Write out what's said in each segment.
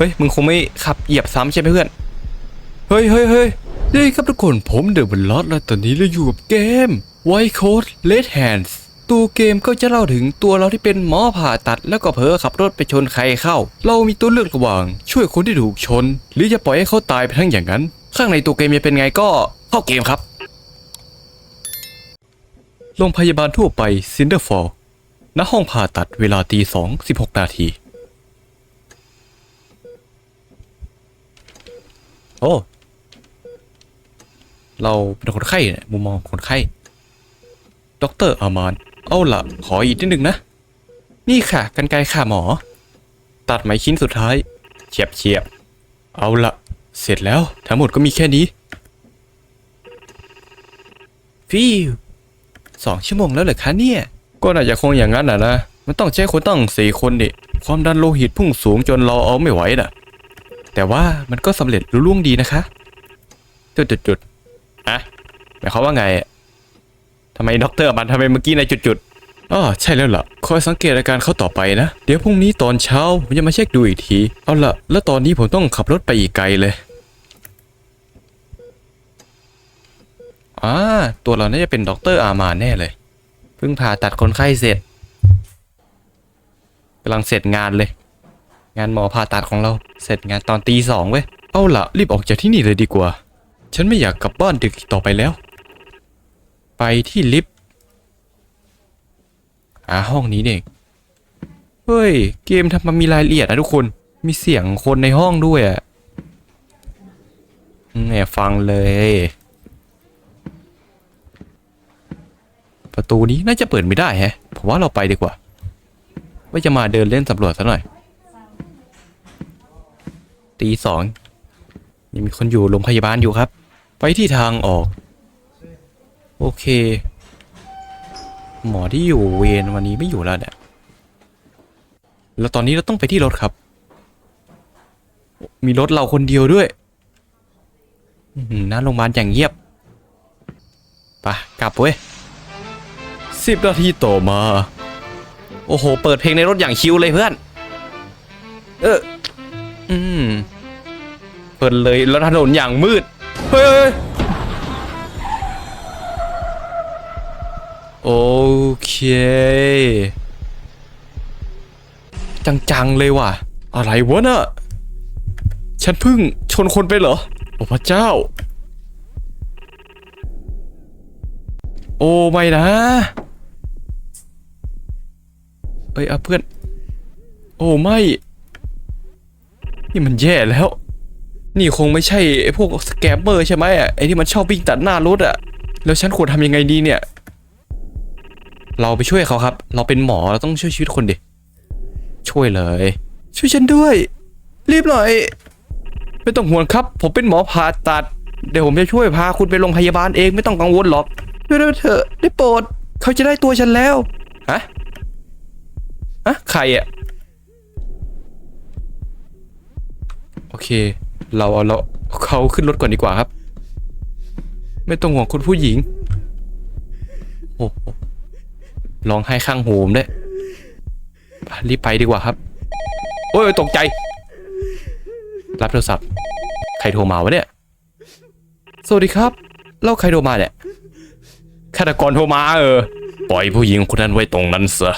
เฮ้ยมึงคงไม่ขับเหยียบซ้ำใช่ไหมเพื่อน เฮ้ยเฮ้ยเฮ้ยนี่ครับทุกคนผมเดอะบลอดและตอนนี้เราอยู่กับเกม White Coat Red Hands ตัวเกมก็จะเล่าถึงตัวเราที่เป็นหมอผ่าตัด แล้วก็เผลอขับรถไปชนใครเข้า เรามีตัวเลือกระหว่าง ช่วยคนที่ถูกชน หรือจะปล่อยให้เขาตายไปทั้งอย่างนั้น ข้างในตัวเกมจะเป็นไงก็เข้าเกมครับโรงพยาบาลทั่วไปซินเดอร์ฟอลณห้องผ่าตัดเวลาตีสองสิบหกนาที โอ้ เราเป็นคนไข้เนี่ยมุมมองคนไข้ด็อกเตอร์อามานเอาละขออีกนิดนึงนะ นี่ค่ะกันไกรค่ะหมอ ตัดไหมชิ้นสุดท้ายเฉียบเฉียบเอาละเสร็จแล้วทั้งหมดก็มีแค่นี้ ฟิวสองชั่วโมงแล้วเหรอคะเนี่ย ก็น่าจะคงอย่างนั้นน่ะนะ มันต้องใช้คนตั้งสี่คนดิความดันโลหิตพุ่งสูงจนเราเอาไม่ไหวน่ะ แต่ว่ามันก็สำเร็จลุล่งดีนะคะ จุดจุดจุดอะหมายความว่าไงทำไมด็อกเตอร์มันทำไมเมื่อกี้ในจุดจุดๆอ๋อใช่แล้วล่ะ คอยสังเกตอาการเขาต่อไปนะ เดี๋ยวพรุ่งนี้ตอนเช้า ผมจะมาเช็คดูอีกที เอาล่ะ แล้วตอนนี้ผมต้องขับรถไปอีกไกลเลยอ่าตัวเราน่าจะเป็นด็อกเตอร์อามาแน่เลย เพิ่งผ่าตัดคนไข้เสร็จกำลังเสร็จงานเลย งานหมอผ่าตัดของเราเสร็จงานตอนตีสองเว้ย เอาละรีบออกจากที่นี่เลยดีกว่า ฉันไม่อยากกลับบ้านดึกต่อไปแล้ว ไปที่ลิฟต์อ่าห้องนี้เองเฮ้ย เกมทำมามีรายละเอียดนะทุกคน มีเสียงคนในห้องด้วยอะเนี่ยฟังเลย ประตูนี้น่าจะเปิดไม่ได้แฮะผมว่าเราไปดีกว่า ว่าจะมาเดินเล่นสำรวจซะหน่อย ตีสองยังมีคนอยู่โรงพยาบาลอยู่ครับ ไปที่ทางออก โอเค หมอที่อยู่เวรวันนี้ไม่อยู่แล้วเนี่ยแล้วตอนนี้เราต้องไปที่รถครับ มีรถเราคนเดียวด้วยหน้าโรงพยาบาลอย่างเงียบไปกลับเว้ยสิบนาทีต่อมา โอ้โห เปิดเพลงในรถอย่างชิวเลยเพื่อน เออ อืม เพลินเลยแล้วถนนอย่างมืด เฮ้ยโอเค จังๆเลยว่ะ อะไรวะน่ะ ฉันเพิ่งชนคนไปเหรอ โอ้พระเจ้า โอ้ไม่นะ เอ้ยเอาเพื่อน โอ้ไม่ นี่มันแย่แล้ว นี่คงไม่ใช่ไอ้พวกสแกมเมอร์ใช่ไหมอะไอ้ที่มันชอบวิ่งตัดหน้ารถอะ แล้วฉันควรทำยังไงดีเนี่ย เราไปช่วยเขาครับ เราเป็นหมอเราต้องช่วยชีวิตคนดิ ช่วยเลย ช่วยฉันด้วย รีบหน่อย ไม่ต้องห่วงครับ ผมเป็นหมอผ่าตัด เดี๋ยวผมจะช่วยพาคุณไปโรงพยาบาลเองไม่ต้องกังวลหรอกช่วยด้วยเถอะได้โปรดเขาจะได้ตัวฉันแล้วฮะฮะใครอะโอเค เราเอาเราเขาขึ้นรถก่อนดีกว่าครับ ไม่ต้องห่วงคุณผู้หญิง โอ้โหร้องไห้ข้างหูผมด้วยรีบไปดีกว่าครับ โอ้ยตกใจ รับโทรศัพท์ ใครโทรมาวะเนี่ย สวัสดีครับ เล่าใครโทรมาเนี่ยฆาตกรโทรมาเออ ปล่อยผู้หญิงคนนั้นไว้ตรงนั้นเสอะ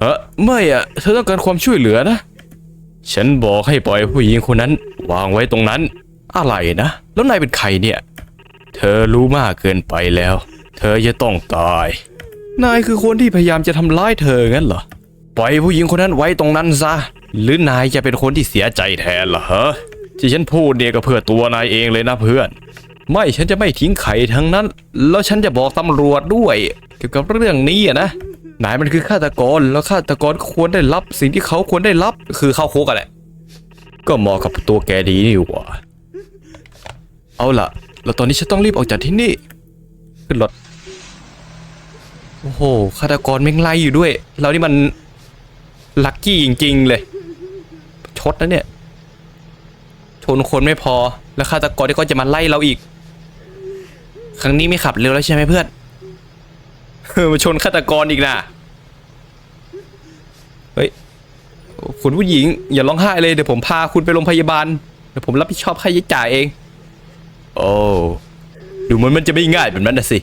เออไม่อะเธอต้องการความช่วยเหลือนะ ฉันบอกให้ปล่อยผู้หญิงคนนั้น วางไว้ตรงนั้น อะไรนะ แล้วนายเป็นใครเนี่ย เธอรู้มากเกินไปแล้ว เธอจะต้องตาย นายคือคนที่พยายามจะทำร้ายเธองั้นเหรอ ปล่อยผู้หญิงคนนั้นไว้ตรงนั้นซะ หรือนายจะเป็นคนที่เสียใจแทนล่ะฮะที่ฉันพูดเนี่ยก็เพื่อตัวนายเองเลยนะเพื่อน ไม่ฉันจะไม่ทิ้งไข่ทั้งนั้น แล้วฉันจะบอกตำรวจด้วย เกี่ยวกับเรื่องนี้อะนะ นายมันคือฆาตกรแล้วฆาตกรควรได้รับ สิ่งที่เขาควรได้รับคือเข้าคุกอะแหละ ก็เหมาะกับตัวแกดีนี่หว่าเอาล่ะ แล้วตอนนี้ฉันต้องรีบออกจากที่นี่ ขึ้นรถ โอ้โหฆาตกรแม่งไล่อยู่ด้วย เรานี่มันลัคกี้จริง ๆ เลย ชดนะเนี่ย ชนคนไม่พอ แล้วฆาตกรที่ก็จะมาไล่เราอีก ครั้งนี้ไม่ขับเร็วแล้วใช่ไหมเพื่อน มาชนฆาตกรอีกนะเฮ้ยคุณผู้หญิง อย่าร้องไห้เลยเดี๋ยวผมพาคุณไปโรงพยาบาลเดี๋ยวผมรับผิดชอบค่าใช้จ่ายเอง โอ้ดูเหมือนมันจะไม่ง่ายแบบนั้นนะสิ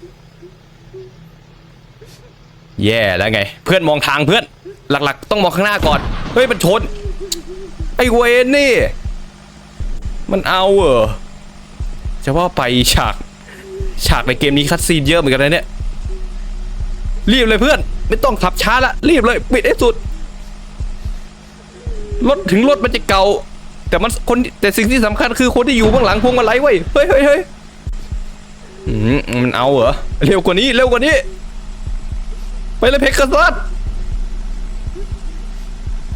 แย่แล้วไง เพื่อนมองทางเพื่อน หลักๆ ต้องมองข้างหน้าก่อน เฮ้ยมันชน ไอ้เวนนี่ มันเอาเหรอจะว่าไปฉาก ฉากในเกมนี้คัดซีนเยอะเหมือนกันนะเนี่ย รีบเลยเพื่อน ไม่ต้องขับช้าละรีบเลย ปิดให้สุดรถถึงรถมันจะเก่า แต่มันคนแต่สิ่งที่สำคัญคือคนที่อยู่เบื้องหลังพวงมาลัยเว้ยเฮ้ยเฮ้ยเฮ้ยมันเอาเหรอเร็วกว่านี้เร็วกว่านี้ ไปเลยเพกซัส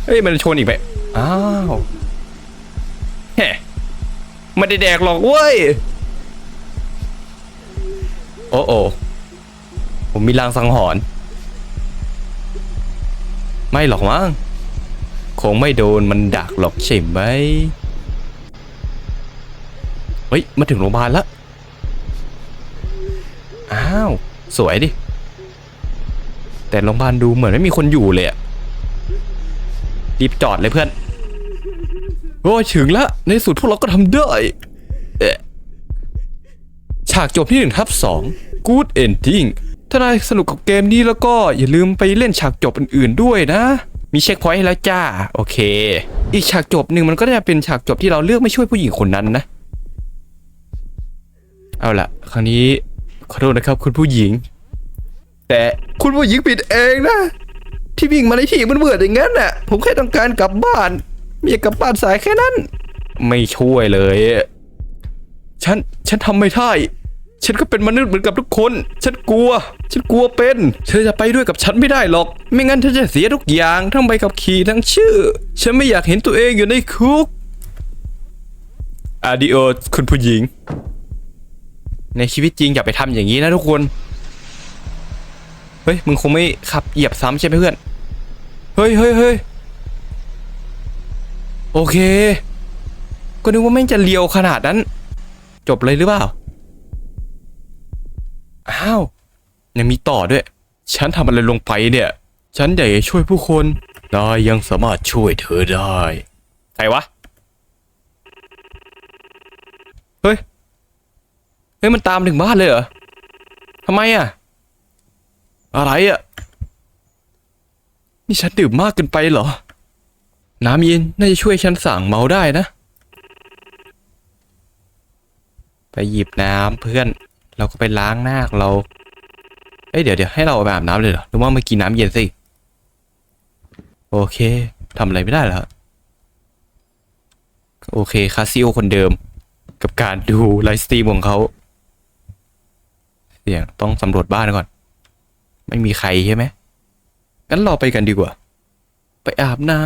เฮ้ยมันชนอีกไหมอ้าวแฮะไม่ได้แดกหรอกเว้ยโอ้โอ ผมมีลางสังหรณ์ไม่หรอกมั้งคงไม่โดนมันดักหรอกใช่ไหมเฮ้ย มาถึงโรงพยาบาลแล้ว อ้าว สวยดิ แต่โรงพยาบาลดูเหมือนไม่มีคนอยู่เลยอะรีบจอดเลยเพื่อน โอ้ยถึงแล้วในสุดพวกเราก็ทำได้เอฉากจบที่หนึ่งทับสอง Good Ending ถ้านายสนุกกับเกมนี้แล้วก็อย่าลืมไปเล่นฉากจบอื่นๆด้วยนะ มีเช็คพอยต์ให้แล้วจ้า โอเค อีกฉากจบหนึ่งมันก็จะเป็นฉากจบที่เราเลือกไม่ช่วยผู้หญิงคนนั้นนะ เอาละครั้งนี้ขอโทษนะครับคุณผู้หญิง แต่คุณผู้หญิงผิดเองนะ ที่วิ่งมาในที่มันเบื่ออย่างนั้นน่ะ ผมแค่ต้องการกลับบ้านม่อยากกลับบ้านสายแค่นั้น ไม่ช่วยเลย ฉัน ฉันทำไม่ได้ ฉันก็เป็นมนุษย์เหมือนกับทุกคน ฉันกลัว ฉันกลัวเป็น เธอจะไปด้วยกับฉันไม่ได้หรอก ไม่งั้นเธอจะเสียทุกอย่าง ทั้งใบขับขี่ทั้งชื่อ ฉันไม่อยากเห็นตัวเองอยู่ในคุกอาดิโอคุณผู้หญิง ในชีวิตจริงอย่าไปทำอย่างนี้นะทุกคน เฮ้ย มึงคงไม่ขับเหยียบซ้ำใช่ไหมเพื่อน เฮ้ยเฮ้ยเฮ้ยโอเค ก็นึกว่าแม่งจะเลียวขนาดนั้น จบเลยหรือเปล่า อ้าวยังมีต่อด้วย ฉันทำอะไรลงไปเนี่ย ฉันอยากจะช่วยผู้คนนายยังสามารถช่วยเธอได้ ใครวะ เฮ้ย เฮ้ยมันตามถึงบ้านเลยเหรอทำไมอะ อะไรอะ นี่ฉันดื่มมากเกินไปเหรอ น้ำเย็นน่าจะช่วยฉันสั่งเมาได้นะ ไปหยิบน้ำเพื่อน เราก็ไปล้างหน้าเรา เอ้ยเดี๋ยวเดี๋ยวให้เราไปอาบน้ำเลยเหรอหรือว่ามากินน้ำเย็นสิ โอเคทำอะไรไม่ได้แล้ว โอเคคาซิโอคนเดิม กับการดูไลฟ์สตรีมของเขาเสียงต้องสำรวจบ้านก่อน ไม่มีใครใช่ไหมงั้นเราไปกันดีกว่า ไปอาบน้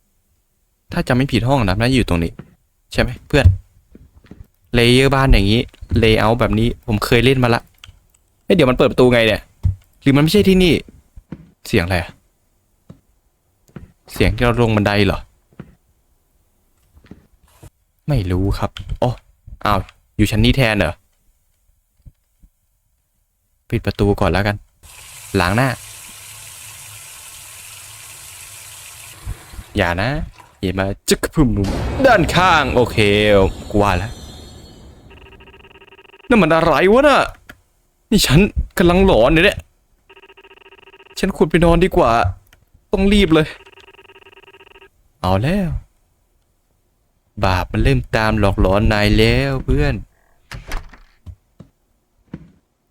ำถ้าจำไม่ผิดห้องน้ำน่าจะอยู่ตรงนี้ ใช่ไหมเพื่อน เลเยอร์บ้านอย่างนี้เลเยอร์แบบนี้ผมเคยเล่นมาละเอ้ยเดี๋ยวมันเปิดประตูไงเนี่ยหรือมันไม่ใช่ที่นี่ เสียงอะไรเสียงที่เราลงบันไดเหรอ ไม่รู้ครับอ๋ออ้าวอยู่ชั้นนี้แทนเหรอปิดประตูก่อนแล้วกัน หล้างหน้า อย่านะอย่ามาจึกพึ่มนุ่มด้านข้าง โอเคกว่าแล้ว นั่นมันอะไรวะน่ะ นี่ฉันกำลังหลอนเลยเนี่ย ฉันควรไปนอนดีกว่า ต้องรีบเลย เอาแล้ว บาปมันเริ่มตามหลอกหลอนนายแล้วเพื่อน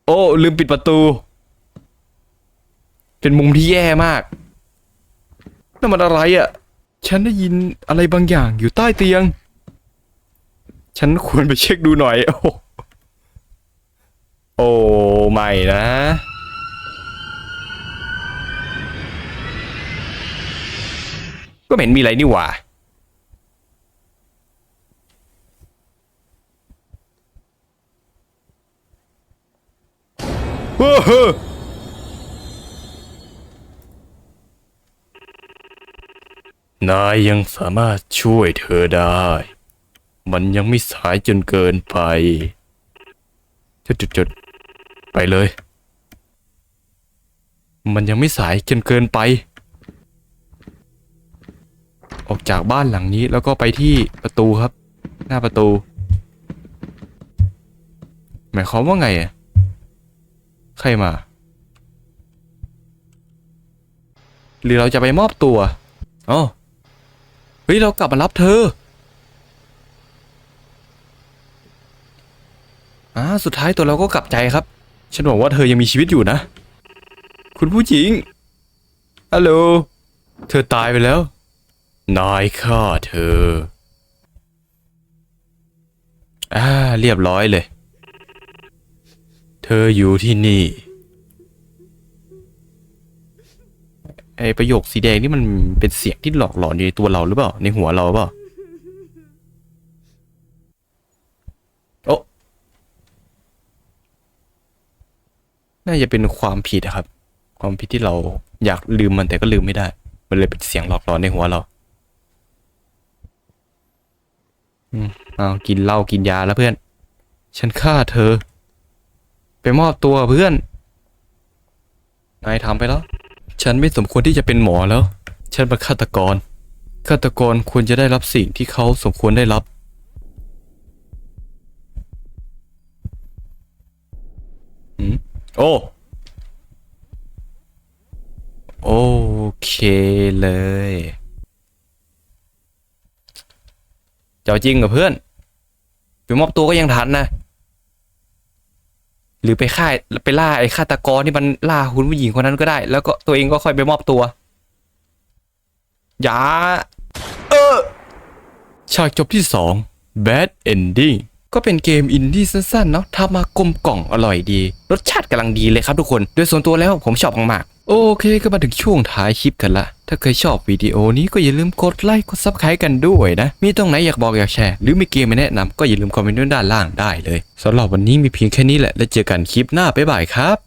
โอ้ ลืมปิดประตู เป็นมุมที่แย่มาก นั่นมันอะไรอะ่ะ ฉันได้ยินอะไรบางอย่างอยู่ใต้เตียง ฉันควรไปเช็คดูหน่อย โอ้ โอ้ไม่นะ ก็เห็นมีอะไรนี่หว่าเฮ้อเนายยังสามารถช่วยเธอได้ มันยังไม่สายจนเกินไปจุดจุด ไปเลย มันยังไม่สายจนเกินไป ออกจากบ้านหลังนี้แล้วก็ไปที่ประตูครับ หน้าประตู หมายความว่าไงอะใครมา หรือเราจะไปมอบตัวอ๋อเฮ้ย เรากลับมารับเธออ่าสุดท้ายตัวเราก็กลับใจครับ ฉันหวังว่าเธอยังมีชีวิตอยู่นะ คุณผู้หญิงฮัลโหลเธอตายไปแล้ว นายฆ่าเธอ อ่า เรียบร้อยเลย เธออยู่ที่นี่ ไอประโยคสีแดงนี่มันเป็นเสียงที่หลอกหลอนอยู่ในตัวเราหรือเปล่า ในหัวเราเปล่า น่าจะเป็นความผิดอะครับ ความผิดที่เราอยากลืมมันแต่ก็ลืมไม่ได้ มันเลยเป็นเสียงหลอกหลอนในหัวเรา อืมเอากินเหล้ากินยาแล้วเพื่อน ฉันฆ่าเธอ ไปมอบตัวเพื่อน นายทำไปแล้ว ฉันไม่สมควรที่จะเป็นหมอแล้ว ฉันเป็นฆาตกร ฆาตกรควรจะได้รับสิ่งที่เขาสมควรได้รับหืม โอ้ โอเคเลย เจ้าจริงกับเพื่อนไปมอบตัวก็ยังทันนะ หรือไปฆ่าไปล่าไอ้ฆาตกรที่มันล่าคุณผู้หญิงคนนั้นก็ได้ แล้วก็ตัวเองก็ค่อยไปมอบตัว อย่า เออ ฉากจบที่สอง Bad Ending ก็เป็นเกมอินดี้สั้นๆเนาะทำมากลมกล่องอร่อยดี รสชาติกำลังดีเลยครับทุกคน โดยส่วนตัวแล้วผมชอบมากๆ โอเคก็มาถึงช่วงท้ายคลิปกันละ ถ้าเคยชอบวิดีโอนี้ก็อย่าลืมกดไลค์กดซับสไครต์กันด้วยนะ มีตรงไหนอยากบอกอยากแชร์ หรือมีเกมมาแนะนำก็อย่าลืมคอมเมนต์ด้านล่างได้เลยสำหรับวันนี้มีเพียงแค่นี้แหละ แล้วเจอกันคลิปหน้าบ๊ายบายครับ